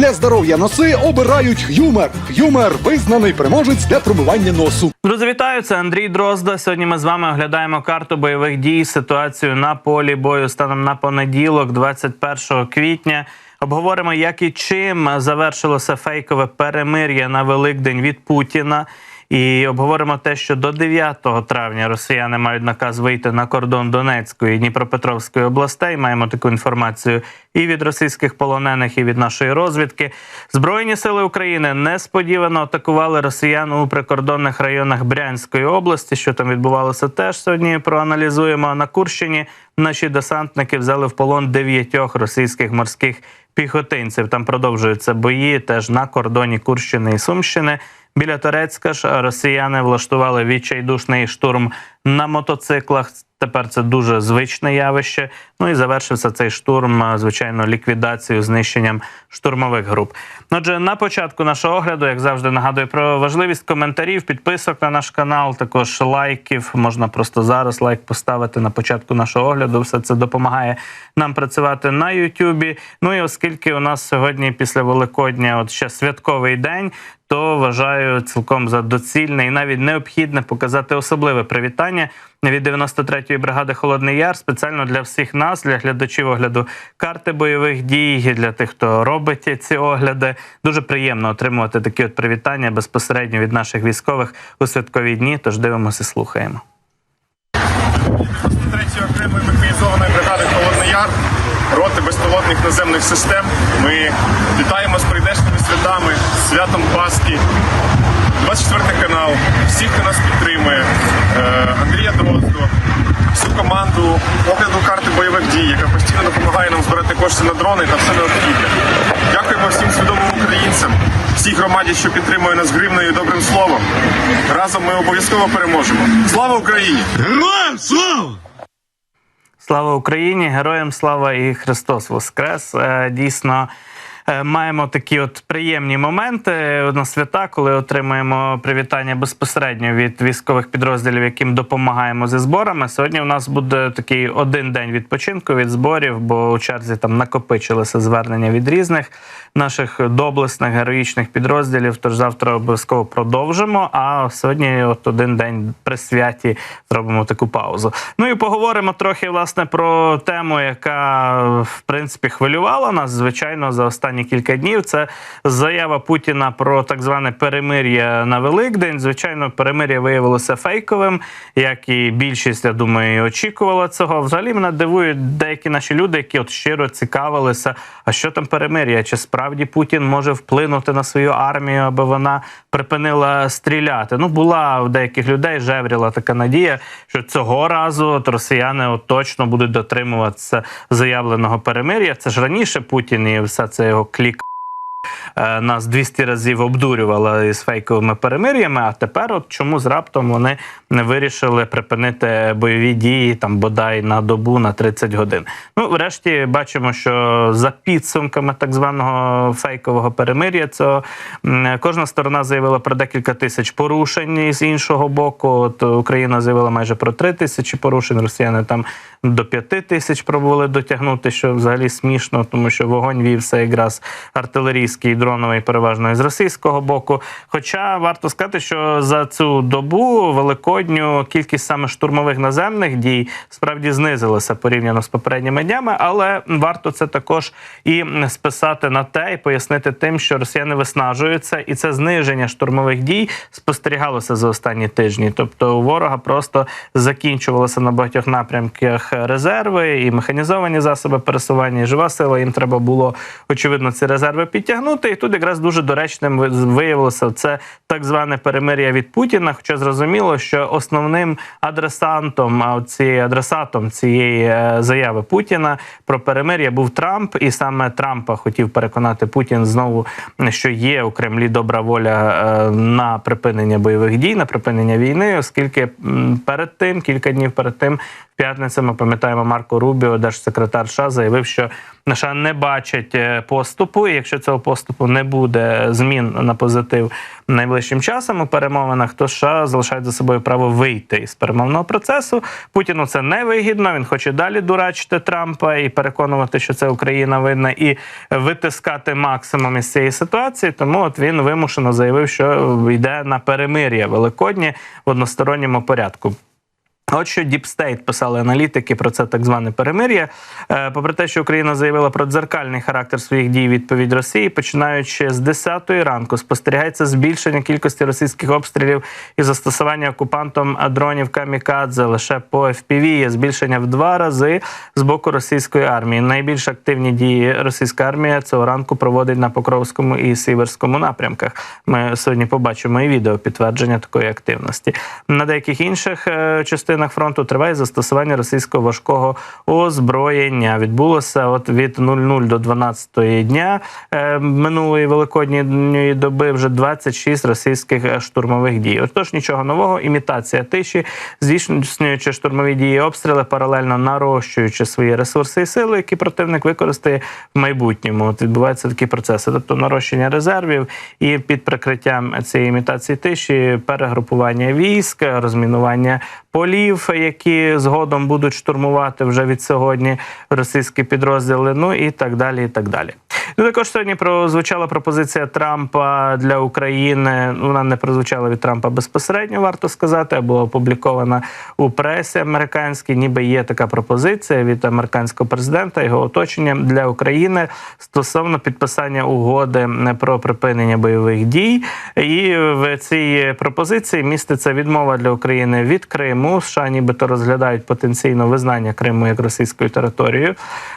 Для здоров'я носи обирають Х'юмер. Х'юмер визнаний переможець для промивання носу. Друзі, вітаю! Це Андрій Дрозда. Сьогодні ми з вами оглядаємо карту бойових дій, ситуацію на полі бою станом на понеділок, 21 квітня. Обговоримо, як і чим завершилося фейкове перемир'я на Великдень від Путіна. І обговоримо те, що до 9 травня росіяни мають наказ вийти на кордон Донецької і Дніпропетровської областей. Маємо таку інформацію і від російських полонених, і від нашої розвідки. Збройні сили України несподівано атакували росіян у прикордонних районах Брянської області. Що там відбувалося, теж сьогодні проаналізуємо. На Курщині наші десантники взяли в полон дев'ятьох російських морських піхотинців. Там продовжуються бої теж на кордоні Курщини і Сумщини. Біля Торецька ж росіяни влаштували відчайдушний штурм на мотоциклах. Тепер це дуже звичне явище. Ну і завершився цей штурм, звичайно, ліквідацією, знищенням штурмових груп. Отже, на початку нашого огляду, як завжди, нагадую про важливість коментарів, підписок на наш канал, також лайків. Можна просто зараз лайк поставити на початку нашого огляду. Все це допомагає нам працювати на Ютубі. Ну і оскільки у нас сьогодні після Великодня, от ще святковий день. То вважаю цілком за доцільне і навіть необхідне показати особливе привітання від 93-ї бригади Холодний Яр спеціально для всіх нас, для глядачів огляду карти бойових дій, для тих, хто робить ці огляди. Дуже приємно отримувати такі от привітання безпосередньо від наших військових у святкові дні. Тож дивимося, слухаємо. 93-ї окремої механізованої бригади Холодний Яр, роти безпілотних наземних систем. Ми вітаємо з з святом Пасхи. 24 канал, всіх, хто нас підтримує, е, Андрія Дрозду, всю команду огляду карти бойових дій, яка постійно допомагає нам збирати кошти на дрони та все необхідне. Дякуємо всім свідомим українцям, всій громаді, що підтримує нас гривною і добрим словом. Разом ми обов'язково переможемо. Слава Україні! Героям слава! Слава Україні! Героям слава і Христос Воскрес! Е, Дійсно. Е, Маємо такі от приємні моменти на свята, коли отримуємо привітання безпосередньо від військових підрозділів, яким допомагаємо зі зборами. Сьогодні у нас буде такий один день відпочинку від зборів, бо у черзі там накопичилися звернення від різних наших доблесних героїчних підрозділів. Тож завтра обов'язково продовжимо. А сьогодні, от один день при святі, зробимо таку паузу. Ну і поговоримо трохи власне про тему, яка в принципі хвилювала нас, звичайно, за останні кілька днів. Це заява Путіна про так зване перемир'я на Великдень. Звичайно, перемир'я виявилося фейковим, як і більшість, я думаю, очікувала цього. Взагалі мене дивують деякі наші люди, які от щиро цікавилися, а що там перемир'я? Чи справді Путін може вплинути на свою армію, аби вона припинила стріляти? Ну була в деяких людей жевріла така надія, що цього разу от росіяни от точно будуть дотримуватися заявленого перемир'я. Це ж раніше Путін і все це його клік. Е, Нас 200 разів обдурювала із фейковими перемир'ями. А тепер, от чомусь раптом вони не вирішили припинити бойові дії там бодай на добу на 30 годин. Ну, врешті, бачимо, що за підсумками так званого фейкового перемир'я, цього кожна сторона заявила про декілька тисяч порушень з іншого боку. От Україна заявила майже про 3 тисячі порушень. Росіяни там до 5 тисяч пробували дотягнути, що взагалі смішно, тому що вогонь вівся якраз артилерійський, дроновий, переважно з російського боку. Хоча варто сказати, що за цю добу великодню кількість саме штурмових наземних дій справді знизилася порівняно з попередніми днями, але варто це також і списати на те і пояснити тим, що росіяни виснажуються, і це зниження штурмових дій спостерігалося за останні тижні. Тобто у ворога просто закінчувалося на багатьох напрямках резерви і механізовані засоби пересування, і жива сила. Їм треба було очевидно ці резерви підтягнути. І тут якраз дуже доречним ви- виявилося це так зване перемир'я від Путіна. Хоча зрозуміло, що основним адресантом, а цієї адресатом цієї е, заяви Путіна про перемир'я був Трамп, і саме Трампа хотів переконати Путін знову, що є у Кремлі добра воля е, на припинення бойових дій, на припинення війни, оскільки перед тим, кілька днів перед тим, в п'ятницю ми пам'ятаємо Марко Рубіо, держсекретар США, заявив, що США не бачать е, поступу. І якщо цього поступу не буде змін на позитив найближчим часом у перемовинах, то США залишають за собою право вийти із перемовного процесу. Путіну це не вигідно. Він хоче далі дурачити Трампа і переконувати, що це Україна винна, і витискати максимум із цієї ситуації. Тому от він вимушено заявив, що йде на перемир'я великоднє в односторонньому порядку. От що State писали аналітики про це так зване перемир'я. Е, Попри те, що Україна заявила про дзеркальний характер своїх дій відповідь Росії, починаючи з 10-ї ранку, спостерігається збільшення кількості російських обстрілів і застосування окупантом дронів камікадзе лише по FPV є збільшення в два рази з боку російської армії. Найбільш активні дії російська армія цього ранку проводить на Покровському і Сіверському напрямках. Ми сьогодні побачимо і відео підтвердження такої активності. На деяких інших е, частинах фронту триває застосування російського важкого озброєння. Відбулося от від 00 до 12 дня е, минулої великодньої доби вже 26 російських штурмових дій. Отож, нічого нового, імітація тиші, здійснюючи штурмові дії, обстріли, паралельно нарощуючи свої ресурси і сили, які противник використає в майбутньому. От відбуваються такі процеси, тобто нарощення резервів і під прикриттям цієї імітації тиші, перегрупування військ, розмінування полів, які згодом будуть штурмувати вже від сьогодні російські підрозділи. Ну і так далі. І так далі. Ну, також сьогодні прозвучала пропозиція Трампа для України. Ну, Вона не прозвучала від Трампа безпосередньо, варто сказати, а була опублікована у пресі американській. Ніби є така пропозиція від американського президента його оточення для України стосовно підписання угоди про припинення бойових дій. І в цій пропозиції міститься відмова для України від Криму. США нібито розглядають потенційно визнання Криму як російською територією.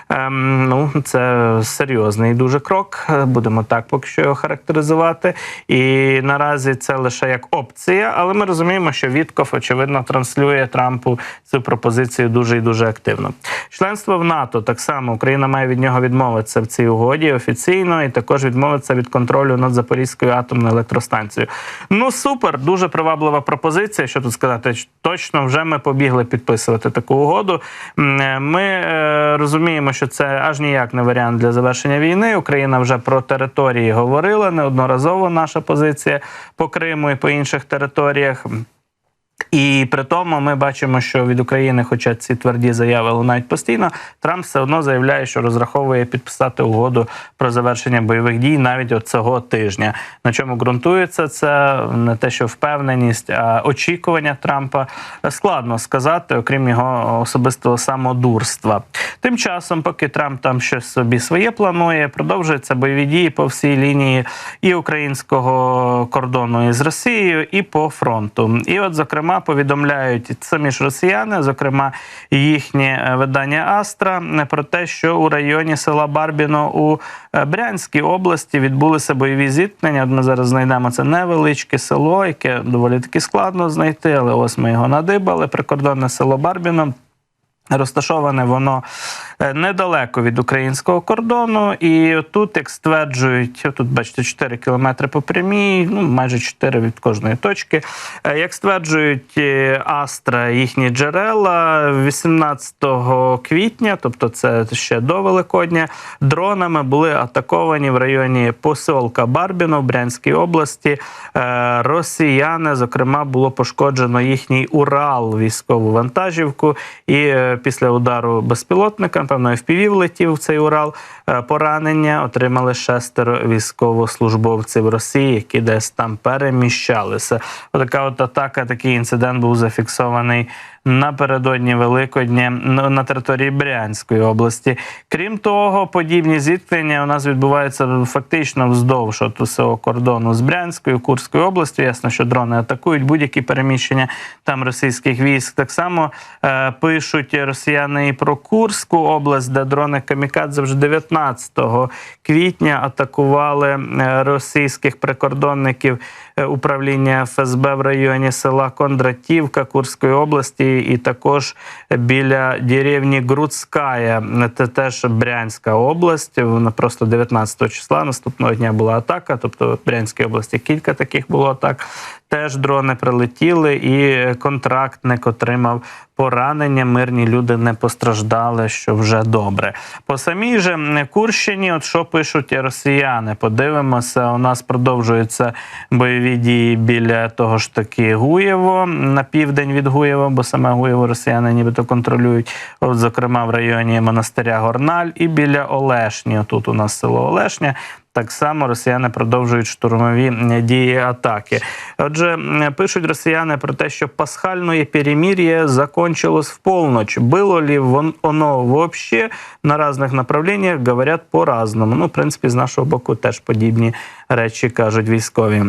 Ем, ну це серйозний дуже крок. Будемо так поки що його характеризувати. І наразі це лише як опція, але ми розуміємо, що Вітков очевидно транслює Трампу цю пропозицію дуже і дуже активно. Членство в НАТО так само Україна має від нього відмовитися в цій угоді офіційно, і також відмовитися від контролю над Запорізькою атомною електростанцією. Ну супер, дуже приваблива пропозиція. Що тут сказати? Точно вже ми побігли підписувати таку угоду. Е, Ми е, розуміємо, що це аж ніяк не варіант для завершення війни. Україна вже про території говорила неодноразово. Наша позиція по Криму і по інших територіях. І при тому ми бачимо, що від України, хоча ці тверді заяви лунають постійно, Трамп все одно заявляє, що розраховує підписати угоду про завершення бойових дій навіть от цього тижня. На чому ґрунтується це не те, що впевненість, а очікування Трампа складно сказати, окрім його особистого самодурства. Тим часом, поки Трамп там щось собі своє планує, продовжуються бойові дії по всій лінії і українського кордону із Росією, і по фронту. І, от, зокрема, повідомляють самі ж росіяни, зокрема їхнє е, видання Астра, е, про те, що у районі села Барбіно у е, Брянській області відбулися бойові зіткнення. Ми зараз знайдемо це невеличке село, яке доволі таки складно знайти, але ось ми його надибали. Прикордонне село Барбіно. Розташоване воно недалеко від українського кордону, і тут, як стверджують, тут бачите 4 кілометри по прямій, ну майже 4 від кожної точки. Е, Як стверджують е, Астра, їхні джерела 18 квітня, тобто це ще до Великодня, дронами були атаковані в районі посілка Барбіно в Брянській області. Е, Росіяни, зокрема, було пошкоджено їхній Урал, військову вантажівку, і е, після удару безпілотника, певно, FPV влетів в цей Урал. Е, Поранення отримали шестеро військовослужбовців Росії, які десь там переміщалися. Отака от атака, такий інцидент був зафіксований напередодні Великодня на території Брянської області. Крім того, подібні зіткнення у нас відбуваються фактично вздовж от усього кордону з Брянською, Курською областю. Ясно, що дрони атакують будь-які переміщення там російських військ. Так само е, пишуть росіяни і про Курську область, де дрони Камікадзе вже 19 квітня атакували е, російських прикордонників управління ФСБ в районі села Кондратівка Курської області, і також біля деревні Грудская, це теж Брянська область. Вона просто 19 числа наступного дня була атака. Тобто в Брянській області кілька таких було атак. теж дрони прилетіли, і контрактник отримав поранення. Мирні люди не постраждали, що вже добре. По самій же Курщині, от що пишуть росіяни, подивимося. У нас продовжуються бойові дії біля того ж таки Гуєво на південь від Гуєва, бо саме Гуєво росіяни нібито контролюють. От, зокрема, в районі монастиря Горналь і біля Олешні. Тут у нас село Олешня. Так само росіяни продовжують штурмові е, дії атаки. Отже, пишуть росіяни про те, що пасхальне перемир'я закончилось в полночь. Было ли вон- оно вообще на різних направленнях? Говорять по-разному. Ну, в принципі, з нашого боку теж подібні речі кажуть військові.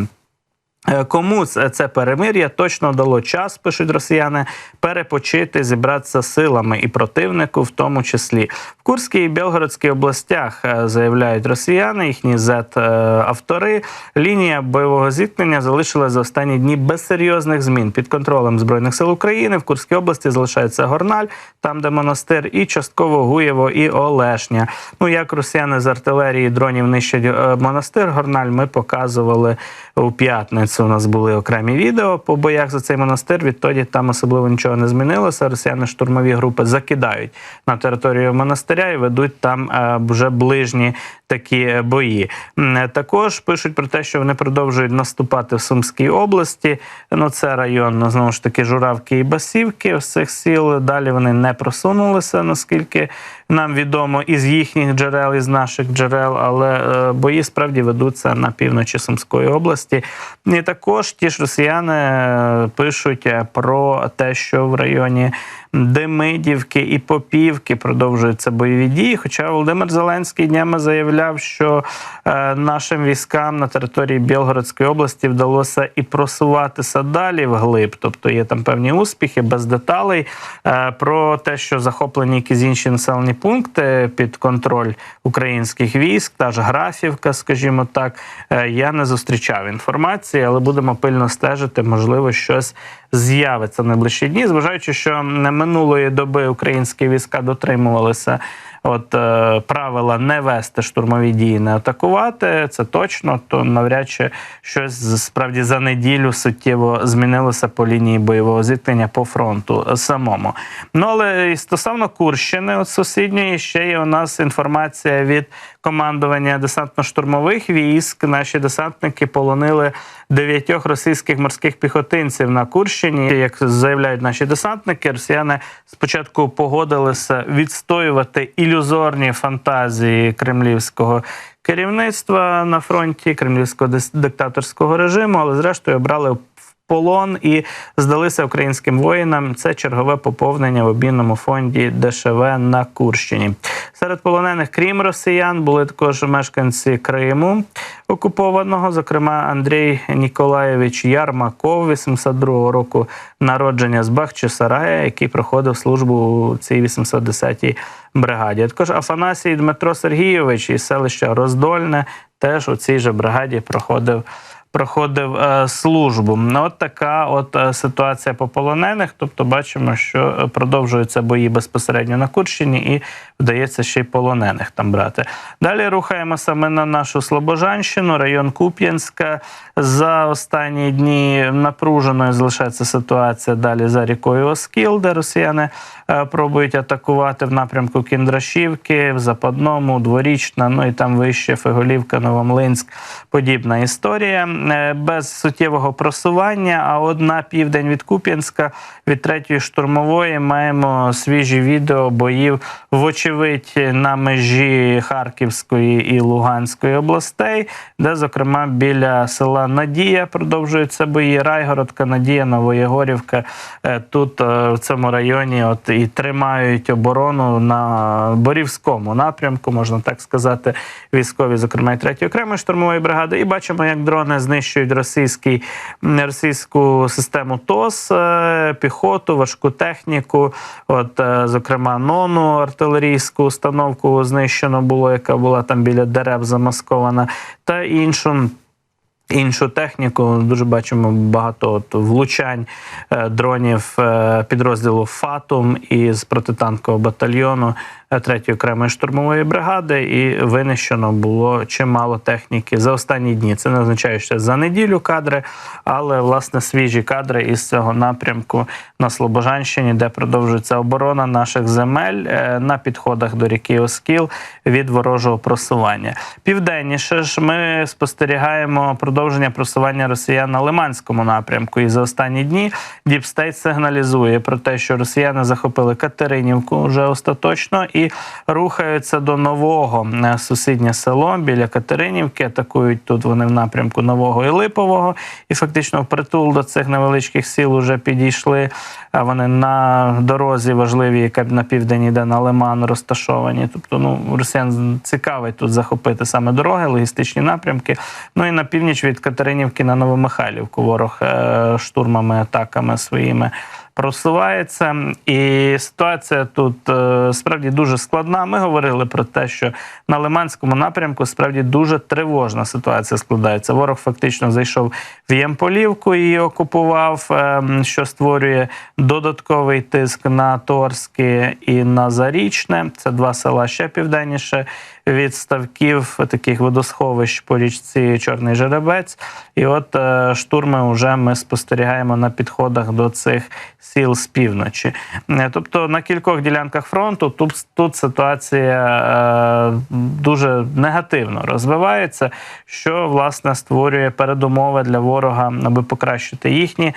Е, Кому це це перемир'я точно дало час, пишуть росіяни, перепочити, зібратися силами і противнику, в тому числі в Курській і Білгородській областях е, заявляють росіяни, їхні зет автори. Лінія бойового зіткнення залишилась за останні дні без серйозних змін під контролем збройних сил України. В Курській області залишається Горналь, там де монастир, і частково Гуєво і Олешня. Ну як росіяни з артилерії дронів нищать е, монастир Горналь, ми показували у п'ятницю. У нас були окремі відео по боях за цей монастир. Відтоді там особливо нічого не змінилося. Росіяни штурмові групи закидають на територію монастиря і ведуть там е, вже ближні такі бої. Е, Також пишуть про те, що вони продовжують наступати в Сумській області. Ну це район ну, знову ж таки Журавки і Басівки. З цих сіл далі вони не просунулися, наскільки нам відомо із їхніх джерел, із наших джерел, але е, бої справді ведуться на півночі Сумської області. І також ті ж росіяни е, пишуть е, про те, що в районі Демидівки і Попівки продовжуються бойові дії. Хоча Володимир Зеленський днями заявляв, що е, нашим військам на території Білгородської області вдалося і просуватися далі вглиб, тобто є там певні успіхи без деталей. Е, про те, що захоплені якісь інші населені пункти під контроль українських військ, та ж Графівка, скажімо так, е, я не зустрічав інформації, але будемо пильно стежити, можливо, щось з'явиться в найближчі дні, зважаючи, що минулої доби українські війська дотримувалися. От е, правила не вести штурмові дії, не атакувати, це точно. То навряд чи щось справді за неділю суттєво змінилося по лінії бойового зіткнення по фронту самому. Ну але і стосовно Курщини, от сусідньої, ще є у нас інформація від командування десантно-штурмових військ. Наші десантники полонили дев'ятьох російських морських піхотинців на Курщині. Як заявляють наші десантники, росіяни спочатку погодилися відстоювати ілюзорні фантазії кремлівського. Керівництва на фронті кремлівського диктаторського режиму, але зрештою обрали полон і здалися українським воїнам. Це чергове поповнення в обмінному фонді ДШВ на Курщині. Серед полонених, крім росіян, були також мешканці Криму окупованого, зокрема Андрій Ніколаєвич Ярмаков, 82-го року народження з Бахчисарая, який проходив службу у цій 810-й бригаді. Також Афанасій Дмитро Сергійович із селища Роздольне теж у цій же бригаді проходив проходив е, службу. Ну, От така от е, ситуація по полонених. Тобто, бачимо, що е, продовжуються бої безпосередньо на Курщині, і вдається ще й полонених там брати. Далі рухаємося ми на нашу Слобожанщину, район Куп'янська. За останні дні напруженою залишається ситуація далі за рікою Оскіл, де росіяни пробують атакувати в напрямку Кіндрашівки, в Западному, Дворічна, ну і там вище Феголівка, Новомлинськ. Подібна історія без суттєвого просування. А от на південь від Куп'янська від третьої штурмової маємо свіжі відео боїв, вочевидь, на межі Харківської і Луганської областей, де, зокрема, біля села Надія продовжуються бої. Райгородка, Надія, Новоєгорівка. Е, Тут е, в цьому районі от і тримають оборону на Борівському напрямку, можна так сказати, військові, зокрема і третьої окремої штурмової бригади. І бачимо, як дрони знищують російський, російську систему ТОС, е, піхоту, важку техніку. От, е, зокрема, нону артилерійську установку знищено було, яка була там біля дерев замаскована, та іншу. Іншу техніку дуже бачимо багато от влучань е, дронів підрозділу Фатум із протитанкового батальйону 3-ї окремої штурмової бригади, і винищено було чимало техніки за останні дні. Це не означає, що за неділю кадри, але власне свіжі кадри із цього напрямку на Слобожанщині, де продовжується оборона наших земель е, на підходах до ріки Оскіл від ворожого просування. Південніше ж ми спостерігаємо продовження просування росіян на Лиманському напрямку. І за останні дні Діпстейт сигналізує про те, що росіяни захопили Катеринівку вже остаточно і рухаються до нового е, сусіднє село біля Катеринівки. Атакують тут вони в напрямку Нового і Липового, і фактично впритул до цих невеличких сіл вже підійшли. Вони на дорозі важливі, яка на південь йде на Лиман, розташовані. Тобто, ну росіян цікавить тут захопити саме дороги, логістичні напрямки. Ну і на північ від Катеринівки на Новомихайлівку ворог е, штурмами, атаками своїми просувається. І ситуація тут е, справді дуже складна. Ми говорили про те, що на Лиманському напрямку справді дуже тривожна ситуація складається. Ворог фактично зайшов в Ємполівку і окупував, е, що створює додатковий тиск на Торське і на Зарічне. Це два села ще південніше від ставків таких водосховищ по річці Чорний Жеребець. І от е, штурми вже ми спостерігаємо на підходах до цих сіл з півночі. Е, Тобто на кількох ділянках фронту тут, тут ситуація е, дуже негативно розвивається, що власне створює передумови для ворога, аби покращити їхні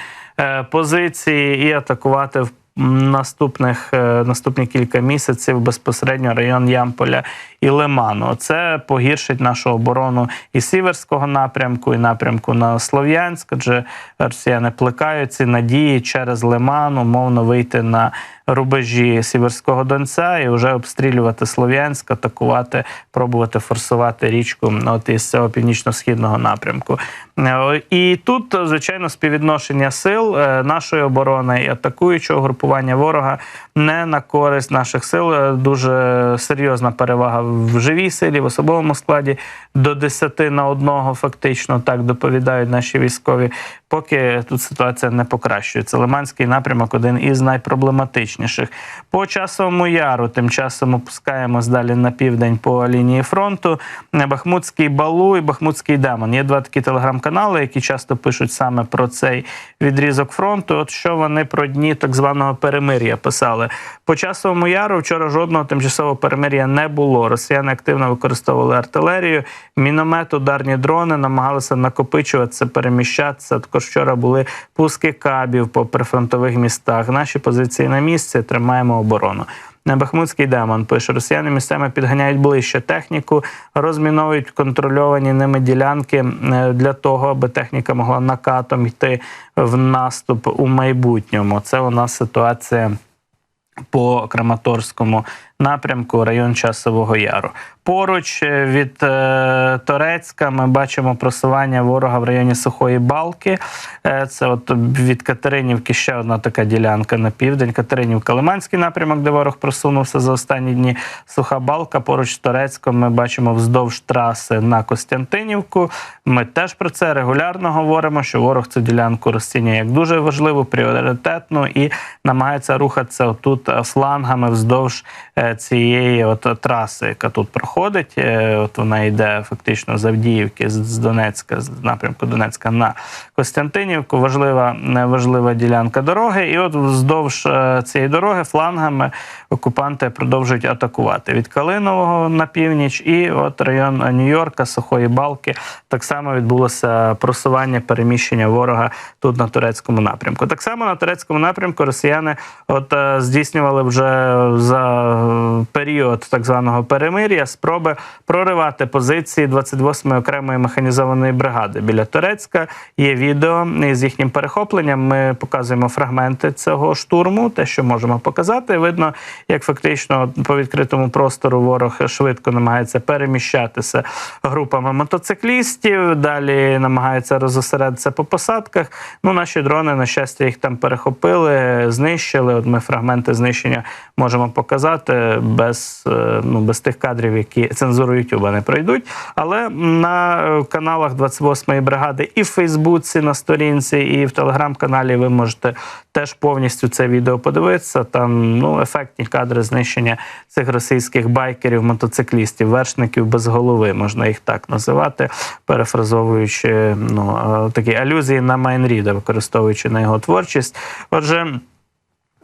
позиції і атакувати в наступних е, наступні кілька місяців безпосередньо район Ямполя і Лиману. Це погіршить нашу оборону і сіверського напрямку, і напрямку на Слов'янськ, адже росіяни плекають ці надії через Лиман, умовно вийти на рубежі Сіверського Донця і вже обстрілювати Слов'янськ, атакувати, пробувати форсувати річку от із цього північно-східного напрямку. Е, І тут, звичайно, співвідношення сил е, нашої оборони і атакуючого групування ворога не на користь наших сил. Е, Дуже серйозна перевага в живій силі, в особовому складі до 10 на одного, фактично так доповідають наші військові. Поки тут ситуація не покращується. Лиманський напрямок один із найпроблематичніших. По часовому яру, тим часом опускаємось далі на південь по лінії фронту. Бахмутський балу і Бахмутський демон. Є два такі телеграм-канали, які часто пишуть саме про цей відрізок фронту. От що вони про дні так званого перемир'я писали. По часовому яру вчора жодного тимчасового перемир'я не було. Росіяни активно використовували артилерію, міномет, ударні дрони, намагалися накопичуватися, переміщатися. Також вчора були пуски кабів по прифронтових містах. Наші позиції на місці тримаємо оборону. Бахмутський демон пише: Росіяни місцями підганяють ближче техніку, розміновують контрольовані ними ділянки е, для того, аби техніка могла накатом йти в наступ у майбутньому. Це у нас ситуація по Краматорському напрямку, район Часового Яру. Поруч е, від е, Торецька ми бачимо просування ворога в районі Сухої Балки. Е, це от від Катеринівки ще одна така ділянка на південь. Катеринівка Лиманський напрямок, де ворог просунувся за останні дні. Суха Балка. Поруч з Торецьком ми бачимо вздовж траси на Костянтинівку. Ми теж про це регулярно говоримо, що ворог цю ділянку розцінює як дуже важливу, пріоритетну і намагається рухатися отут е, флангами вздовж е, цієї от траси, яка тут проходить. Е, От вона йде фактично з Авдіївки, з- Донецька, з напрямку Донецька на Костянтинівку. Важлива, е, важлива ділянка дороги. І от вздовж е, цієї дороги флангами окупанти продовжують атакувати від Калинового на північ і от район Нью-Йорка, Сухої Балки. Так само відбулося просування переміщення ворога тут на турецькому напрямку. Так само на турецькому напрямку росіяни от е, здійснювали вже за е, період так званого перемир'я спроби проривати позиції 28-ї окремої механізованої бригади біля Турецька. Є відео з їхнім перехопленням. Ми показуємо фрагменти цього штурму, те, що можемо показати. Видно, як фактично по відкритому простору ворог швидко намагається переміщатися групами мотоциклістів. Далі намагається розосередитися по посадках. Ну, наші дрони, на щастя, їх там перехопили, знищили. От ми фрагменти знищення можемо показати. без, е, ну, без тих кадрів, які цензуру Ютуба не пройдуть. Але на е, каналах 28-ї бригади і в Фейсбуці на сторінці, і в телеграм-каналі ви можете теж повністю це відео подивитися. Там ну, ефектні кадри знищення цих російських байкерів, мотоциклістів, вершників без голови, можна їх так називати, перефразовуючи ну, е, такі алюзії на Майнріда, використовуючи на його творчість. Отже.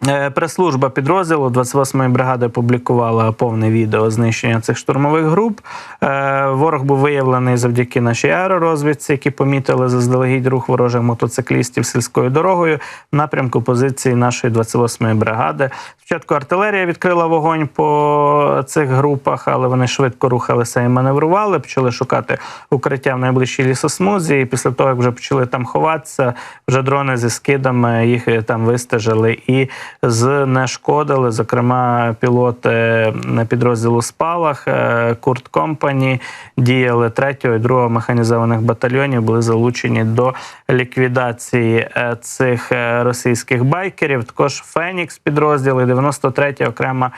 Е, Прес-служба підрозділу 28-ї бригади опублікувала повне відео знищення цих штурмових груп. Е, Ворог був виявлений завдяки нашій аеророзвідці, які помітили заздалегідь рух ворожих мотоциклістів сільською дорогою в напрямку позиції нашої 28-ї бригади. Спочатку артилерія відкрила вогонь по цих групах, але вони швидко рухалися і маневрували, почали шукати укриття в найближчій лісосмузі. І після того, як вже почали там ховатися, вже дрони зі скидами їх е, там вистежили і знешкодили. Зокрема, пілоти підрозділу Спалах, е, Курт Компані діяли 3 і 2 механізованих батальйонів, були залучені до ліквідації е, цих е, російських байкерів. Також Фенікс підрозділи, 93 окрема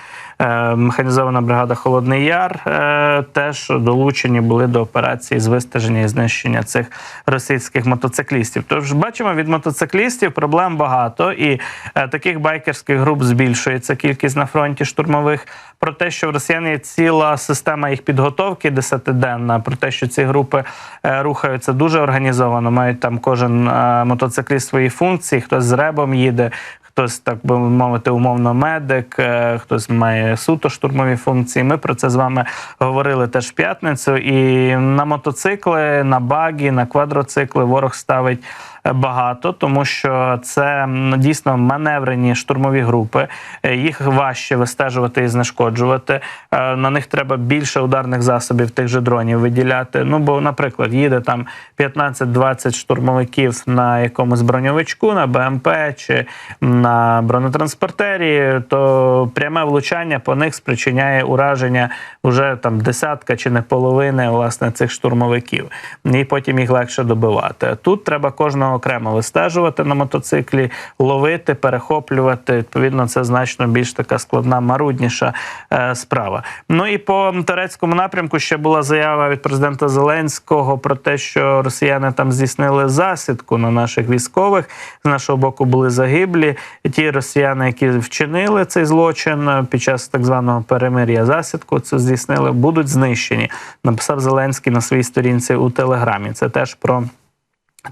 механізована бригада Холодний Яр е, теж долучені були до операції з вистеження і знищення цих російських мотоциклістів. Тож бачимо від мотоциклістів проблем багато, і е, таких байкерських груп збільшується кількість на фронті штурмових. Про те, що в росіян є ціла система їх підготовки десятиденна, про те, що ці групи е, рухаються дуже організовано, мають там кожен мотоцикліст свої функції, хтось з ребом їде. Хтось, так би мовити, умовно медик, е, хтось має суто штурмові функції. Ми про це з вами говорили теж в п'ятницю. І на мотоцикли, на багі, на квадроцикли ворог ставить багато, тому що це дійсно маневрені штурмові групи. Е, Їх важче вистежувати і знешкоджувати. Е, На них треба більше ударних засобів тих же дронів виділяти. Ну бо, наприклад, їде там 15-20 штурмовиків на якомусь броньовичку, на БМП чи на бронетранспортері, то пряме влучання по них спричиняє ураження вже там десятка чи не половини власне цих штурмовиків, і потім їх легше добивати. Тут треба кожного окремо вистежувати на мотоциклі, ловити, перехоплювати. Відповідно, це значно більш така складна, марудніша е, справа. Ну і по турецькому напрямку ще була заява від президента Зеленського про те, що росіяни там здійснили засідку на наших військових. З нашого боку були загиблі. Ті росіяни, які вчинили цей злочин е, під час так званого перемир'я засідку, це здійснили, будуть знищені. Написав Зеленський на своїй сторінці у Телеграмі. Це теж про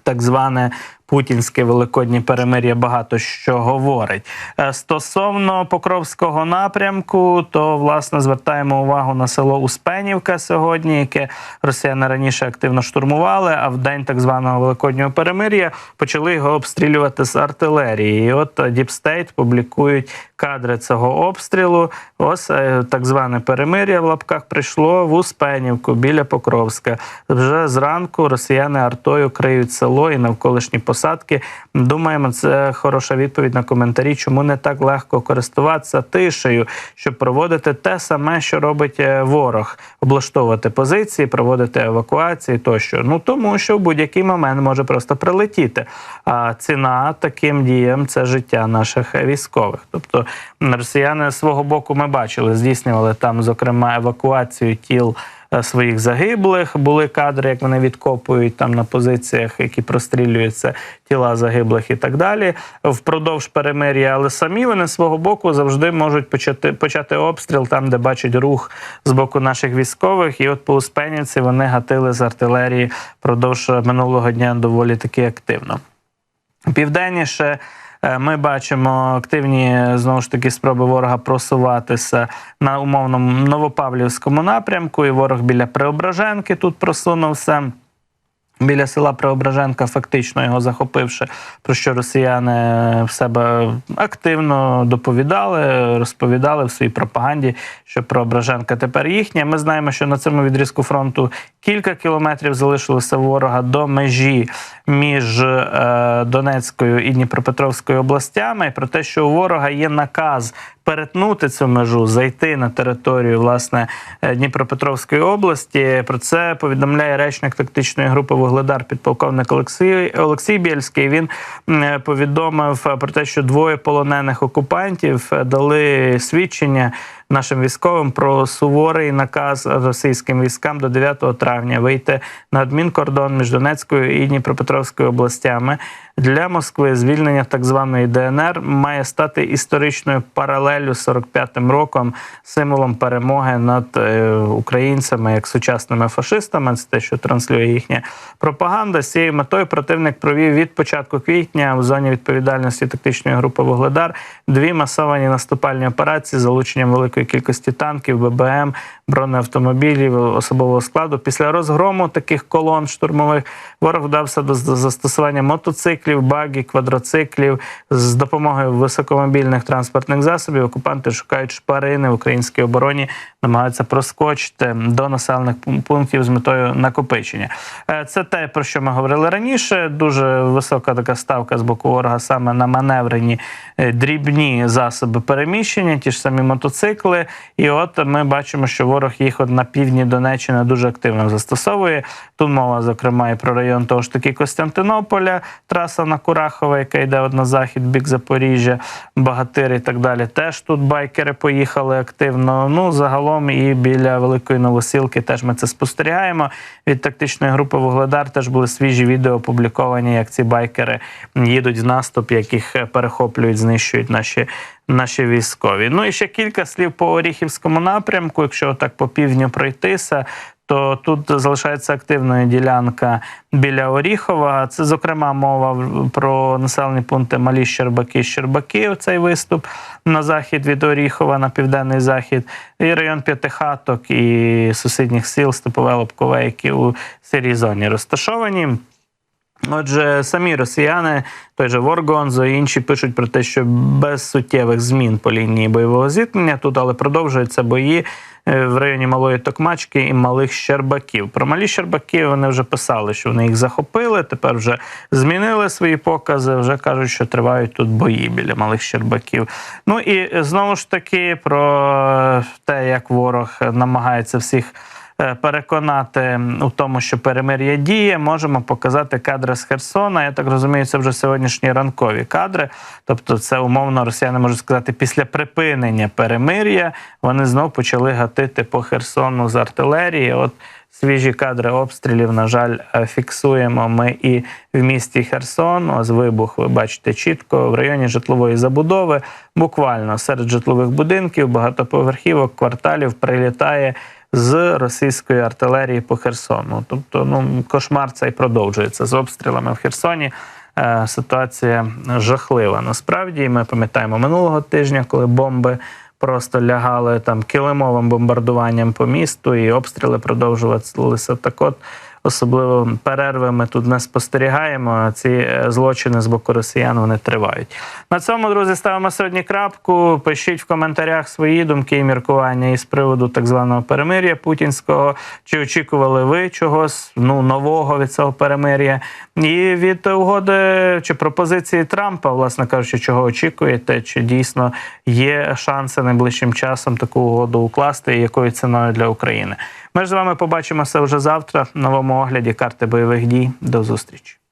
так зване путінське великоднє перемир'я багато що говорить. Е, Стосовно Покровського напрямку, то власне звертаємо увагу на село Успенівка сьогодні, яке росіяни раніше активно штурмували. А в день так званого великоднього перемир'я почали його обстрілювати з артилерії. І от State публікують кадри цього обстрілу. Ось е, так зване перемир'я в лапках прийшло в Успенівку біля Покровська. Вже зранку росіяни артою криють село і навколишні посадки. Думаємо, це хороша відповідь на коментарі, чому не так легко користуватися тишею, щоб проводити те саме, що робить е, ворог, облаштовувати позиції, проводити евакуації тощо. Ну тому що в будь-який момент може просто прилетіти. А ціна таким діям це життя наших військових. Тобто росіяни свого боку ми бачили, здійснювали там, зокрема, евакуацію тіл своїх загиблих. Були кадри, як вони відкопують там на позиціях, які прострілюються тіла загиблих і так далі. Впродовж перемир'я, але самі вони свого боку завжди можуть почати почати обстріл там, де бачать рух з боку наших військових. І от по Успенівці вони гатили з артилерії впродовж минулого дня доволі таки активно. Південніше. Е, Ми бачимо активні знову ж таки спроби ворога просуватися на умовному Новопавлівському напрямку. І ворог біля Преображенки тут просунувся. Біля села Преображенка, фактично його захопивши, про що росіяни в себе активно доповідали, розповідали в своїй пропаганді, що Преображенка тепер їхня. Ми знаємо, що на цьому відрізку фронту кілька кілометрів залишилося ворога до межі між е, Донецькою і Дніпропетровською областями. Про те, що у ворога є наказ перетнути цю межу, зайти на територію власне е, Дніпропетровської області. Про це повідомляє речник тактичної групи Вугледар, підполковник Олексій Олексій Бєльський. Він е, повідомив е, про те, що двоє полонених окупантів дали свідчення нашим військовим про суворий наказ російським військам до 9 травня вийти на адмінкордон між Донецькою і Дніпропетровською областями. Для Москви звільнення так званої ДНР має стати історичною паралеллю з 45-м роком, символом перемоги над е, українцями як сучасними фашистами. Це те, що транслює їхня пропаганда. З цією метою противник провів від початку квітня в зоні відповідальності тактичної групи Вугледар дві масовані наступальні операції з залученням великої кількості танків, ББМ, бронеавтомобілів, особового складу. Після розгрому таких колон штурмових ворог вдався до застосування мотоциклів, багів, квадроциклів з допомогою високомобільних транспортних засобів. Окупанти шукають шпарини в українській обороні, намагаються проскочити до населених пунктів з метою накопичення. Е, Це те, про що ми говорили раніше. Дуже висока така ставка з боку ворога саме на маневрені е, дрібні засоби переміщення, ті ж самі мотоцикли. І от ми бачимо, що ворог їх от на півдні Донеччини дуже активно застосовує. Тут мова, зокрема, і про район того ж таки Костянтинополя, траса на Курахове, яка йде от на захід, бік Запоріжжя, Багатир і так далі. Теж тут байкери поїхали активно. Ну, загалом і біля Великої Новосілки теж ми це спостерігаємо. Від тактичної групи Вугледар теж були свіжі відео опубліковані, як ці байкери їдуть в наступ, яких е, перехоплюють, знищують наші. Наші військові. Ну і ще кілька слів по Оріхівському напрямку. Якщо так по півдню пройтися, то тут залишається активною ділянка біля Оріхова. Це, зокрема, мова про населені пункти Малі Щербаки, Щербаки. Цей виступ на захід від Оріхова, на південний захід, і район П'ятихаток і сусідніх сіл Степове Лобкове, які у сирій зоні розташовані. Отже, самі росіяни, той же Воргонзо і інші пишуть про те, що без суттєвих змін по лінії бойового зіткнення тут, але продовжуються бої е, в районі Малої Токмачки і Малих Щербаків. Про малі Щербаки вони вже писали, що вони їх захопили. Тепер вже змінили свої покази. Вже кажуть, що тривають тут бої біля малих Щербаків. Ну і е, знову ж таки про те, як ворог намагається всіх переконати у тому, що перемир'я діє, можемо показати кадри з Херсона. Я так розумію, це вже сьогоднішні ранкові кадри. Тобто, це умовно росіяни можуть сказати, після припинення перемир'я вони знов почали гатити по Херсону з артилерії. От свіжі кадри обстрілів, на жаль, е, фіксуємо ми і в місті Херсон. Ось вибух, ви бачите чітко в районі житлової забудови. Буквально серед житлових будинків, багатоповерхівок, кварталів прилітає з російської артилерії по Херсону. Тобто, ну кошмар цей продовжується з обстрілами в Херсоні. Е, Ситуація жахлива. Насправді ми пам'ятаємо минулого тижня, коли бомби просто лягали там килимовим бомбардуванням по місту, і обстріли продовжувалися. Так от. Особливо перерви ми тут не спостерігаємо. Ці е, злочини з боку росіян вони тривають. На цьому, друзі, ставимо сьогодні крапку. Пишіть в коментарях свої думки і міркування із приводу так званого перемир'я путінського. Чи очікували ви чогось ну нового від цього перемир'я? І від угоди чи пропозиції Трампа, власне кажучи, чого очікуєте? Чи дійсно є шанси найближчим часом таку угоду укласти і якою ціною для України? Ми ж з вами побачимося вже завтра в новому огляді карти бойових дій. До зустрічі.